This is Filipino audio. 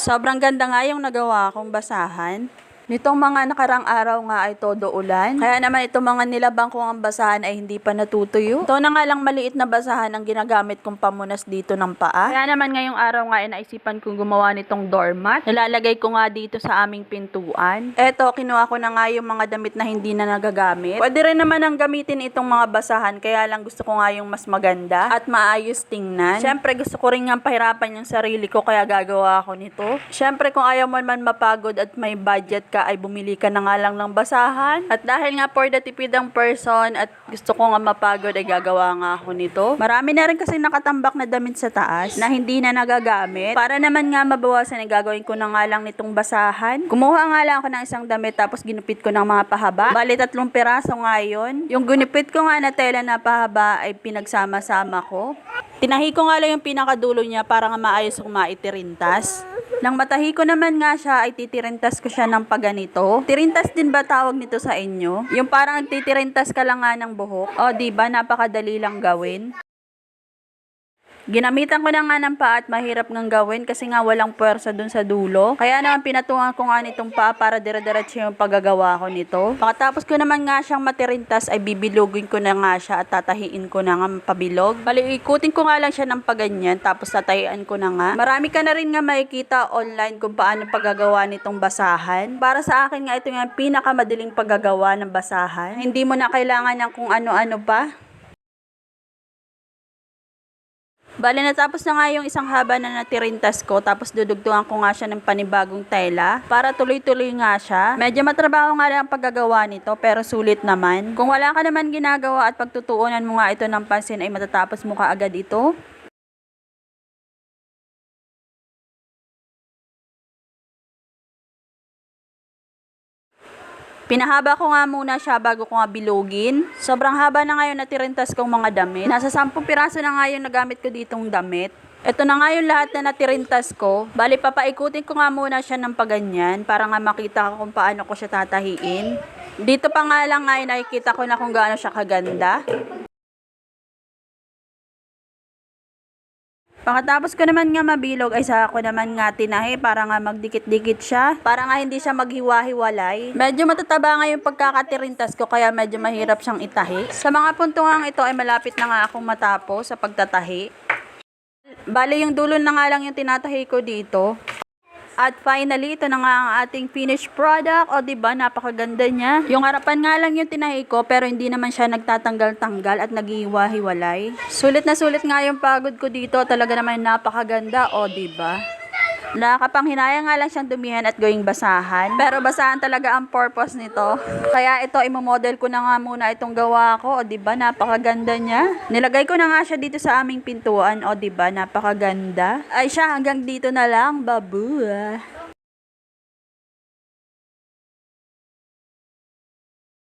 Sobrang ganda nga yung nagawa kong basahan. Nitong mga nakarang araw nga ay todo ulan. Kaya naman itong mga nilabang kong ang basahan ay hindi pa natutuyo. Ito na nga lang maliit na basahan ang ginagamit kong pamunas dito ng paa. Kaya naman ngayong araw nga ay naisipan kong gumawa nitong doormat. Nilalagay ko nga dito sa aming pintuan. Eto, kinuha ko na nga yung mga damit na hindi na nagagamit. Pwede rin naman ang gamitin itong mga basahan. Kaya lang gusto ko nga yung mas maganda at maayos tingnan. Siyempre gusto ko rin nga pahirapan yung sarili ko kaya gagawa ako nito. Siyempre kung ayaw mo man mapagod at may budget ka ay bumili ka na nga lang ng basahan. At dahil nga for the tipidang person at gusto ko nga mapagod ay gagawa nga ako nito. Marami na rin kasi nakatambak na damit sa taas na hindi na nagagamit. Para naman nga mabawasan ay gagawin ko na nga lang nitong basahan. Kumuha nga lang ako ng isang damit tapos ginupit ko ng mga pahaba. Bali tatlong piraso nga yun. Yung ginupit ko nga na tela na pahaba ay pinagsama-sama ko. Tinahi ko nga lang yung pinakadulo niya para nga maayos kong maitirintas. Nang matahi ko naman nga siya, ay titirintas ko siya ng paganito. Tirintas din ba tawag nito sa inyo? Yung parang titirintas ka lang nga ng buhok. O, di ba Napakadali lang gawin. Ginamitan ko na nga ng paa at mahirap ngang gawin kasi nga walang puwersa dun sa dulo. Kaya naman pinatungan ko nga nitong paa para dire-diretso yung paggagawa ko nito. Pagkatapos ko naman nga siyang matirintas ay bibilugin ko na nga siya at tatahiin ko na nga pabilog. Bali, ikutin ko nga lang siya ng paganyan tapos tatahian ko na nga. Marami ka na rin nga makikita online kung paano paggagawa nitong basahan. Para sa akin nga ito yung pinakamadaling paggagawa ng basahan. Hindi mo na kailangan ng kung ano-ano pa. Bali, natapos na nga yung isang haba na natirintas ko, tapos dudugtungan ko nga siya ng panibagong tela para tuloy-tuloy nga siya. Medyo matrabaho nga lang ang paggagawa nito, pero sulit naman. Kung wala ka naman ginagawa at pagtutuunan mo nga ito ng pansin ay matatapos mo ka agad ito. Pinahaba ko nga muna siya bago ko nga bilugin. Sobrang haba na ngayon natirintas kong mga damit. Nasa 10 piraso na nga yung nagamit ko ditong damit. Ito na nga yung lahat na natirintas ko. Bali, papaikutin ko nga muna siya ng paganyan para nga makita ko kung paano ko siya tatahiin. Dito pa nga lang nga nakikita ko na kung gaano siya kaganda. Pagkatapos ko naman nga mabilog ay saka ko naman nga tinahi para nga magdikit-dikit siya. Para nga hindi siya maghiwa-hiwalay. Medyo matataba nga yung pagkakatirintas ko kaya medyo mahirap siyang itahi. Sa mga puntungang ito ay malapit na nga akong matapos sa pagtatahi. Bali yung dulo na nga lang yung tinatahi ko dito. At finally, ito na nga ang ating finished product. O, ba napakaganda niya. Yung harapan nga lang yung tinahi ko, pero hindi naman siya nagtatanggal-tanggal at naghihiwa-hiwalay. Sulit na sulit nga yung pagod ko dito. Talaga naman napakaganda. O, ba? Nakakapanghinaya nga lang siyang dumihan at gawing basahan. Pero basahan talaga ang purpose nito. Kaya ito, imomodel ko na nga muna itong gawa ko. O, di ba Napakaganda niya. Nilagay ko na nga siya dito sa aming pintuan. O, di ba Napakaganda. Ay siya, hanggang dito na lang. Babu.